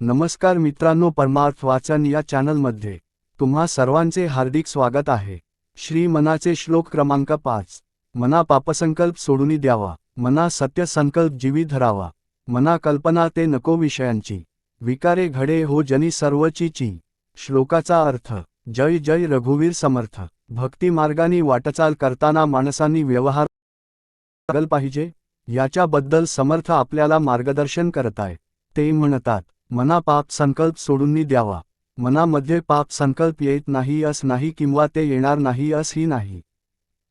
नमस्कार मित्रांनो परमार्थ वाचन या चॅनलमध्ये तुम्हा सर्वांचे हार्दिक स्वागत आहे. श्री मनाचे श्लोक क्रमांक पाच. मना पापसंकल्प सोडूनी द्यावा. मना सत्य संकल्प जीवी धरावा. मना कल्पना ते नको विषयांची. विकारे घडे हो जनी सर्वची ची. श्लोकाचा अर्थ जय जय रघुवीर समर्थ. भक्ती मार्गाने वाटचाल करताना माणसांनी व्यवहार पाहिजे. याच्याबद्दल समर्थ आपल्याला मार्गदर्शन करताय. ते म्हणतात मना पाप संकल्प सोडून द्यावा. मनामध्ये पाप संकल्प येत नाही अस नाही किंवा ते येणार नाही असही नाही.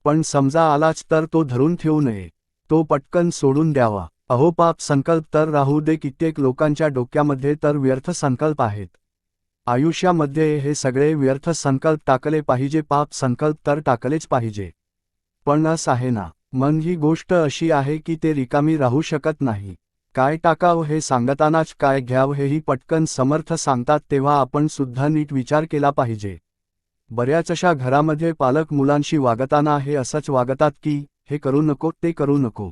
पण समजा आलाच तर तो धरून ठेवू नये. तो पटकन सोडून द्यावा. अहो पाप संकल्प तर राहू दे कित्येक लोकांच्या डोक्यामध्ये तर व्यर्थ संकल्प आहेत. आयुष्यामध्ये हे सगळे व्यर्थ संकल्प टाकले पाहिजे. पाप संकल्प तर टाकलेच पाहिजे. पण अस आहे ना. मन ही गोष्ट अशी आहे की ते रिकामी राहू शकत नाही. काय टाकावं हे सांगतानाच काय घ्याव हेही पटकन समर्थ सांगतात तेव्हा आपण सुद्धा नीट विचार केला पाहिजे. बऱ्याचशा घरामध्ये पालक मुलांशी वागताना हे असंच वागतात की हे करू नको ते करू नको.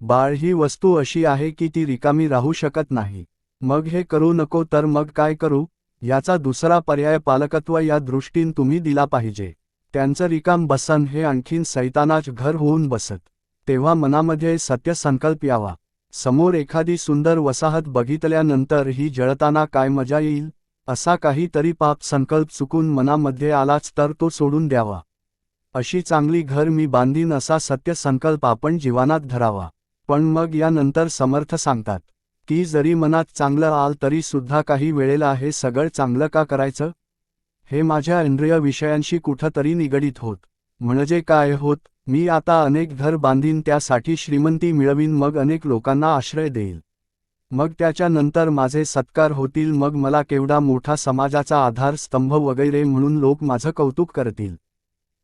बाळ ही वस्तू अशी आहे की ती रिकामी राहू शकत नाही. मग हे करू नको तर मग काय करू? याचा दुसरा पर्याय पालकत्व या दृष्टीन तुम्ही दिला पाहिजे. त्यांचं रिकाम बसन हे आणखीन सैतानाच घर होऊन बसत. तेव्हा मनामध्ये सत्य संकल्प यावा. समोर एखादी सुंदर वसाहत बघितल्यानंतर ही जळताना काय मजा येईल असा काहीतरी पाप संकल्प चुकून मनामध्ये आलाच तर तो सोडून द्यावा. अशी चांगली घर मी बांधीन असा सत्य संकल्प आपण जीवनात धरावा. पण मग यानंतर समर्थ सांगतात की जरी मनात चांगलं आल तरी सुद्धा काही वेळेला हे सगळं चांगलं का करायचं? हे माझ्या इंद्रिय विषयांशी कुठंतरी निगडीत होत म्हणजे काय होत? मी आता अनेक घर बांधीन त्यासाठी श्रीमंती मिळवीन मग अनेक लोकांना आश्रय देईल. मग त्याच्यानंतर माझे सत्कार होतील मग मला केवढा मोठा समाजाचा आधार स्तंभ वगैरे म्हणून लोक माझं कौतुक करतील.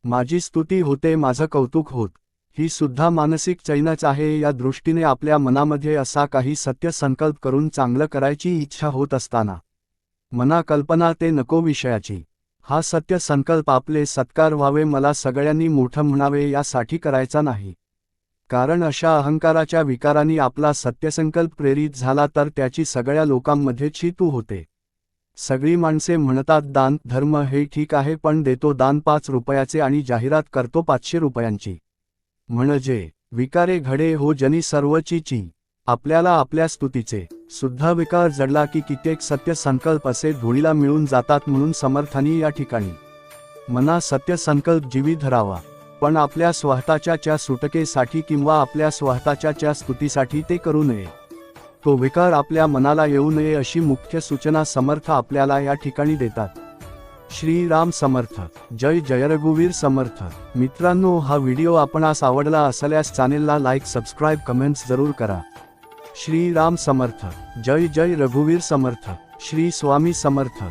माझी स्तुती होते माझं कौतुक होत. ही सुद्धा मानसिक चैनच आहे या दृष्टीने आपल्या मनामध्ये असा काही सत्य संकल्प करून चांगलं करायची इच्छा होत असताना. मना कल्पना ते नको विषयाची. हा सत्य संकल्प आपले सत्कार व्हावे मला सगळ्यांनी मोठं म्हणावे यासाठी करायचा नाही. कारण अशा अहंकाराच्या विकारांनी आपला सत्यसंकल्प प्रेरित झाला तर त्याची सगळ्या लोकांमध्ये चितू होते. सगळी माणसे म्हणतात दान धर्म हे ठीक आहे पण देतो दान पाच रुपयाचे आणि जाहिरात करतो पाचशे रुपयांची. म्हणजे विकारे घडे हो जनी सर्वची ची आपल्याला आपल्या स्तुतीचे. सुद्धा विकार जडला की कित्येक सत्य संकल्प असे धुळीला मिळून जातात म्हणून समर्थानी या ठिकाणी. मना सत्य संकल्प जीवी धरावा. पण आपल्या स्वतःच्या च्या सुटकेसाठी किंवा आपल्या स्वतःच्या च्या स्तुतीसाठी ते करू नये. तो विकार आपल्या मनाला येऊ नये अशी मुख्य सूचना समर्थ आपल्याला या ठिकाणी देतात. श्रीराम समर्थ. जय जय रघुवीर समर्थ. मित्रांनो हा व्हिडिओ आपणास आवडला असल्यास चॅनेलला लाईक सबस्क्राईब कमेंट्स जरूर करा. श्री राम समर्थ. जय जय रघुवीर समर्थ. श्री स्वामी समर्थ.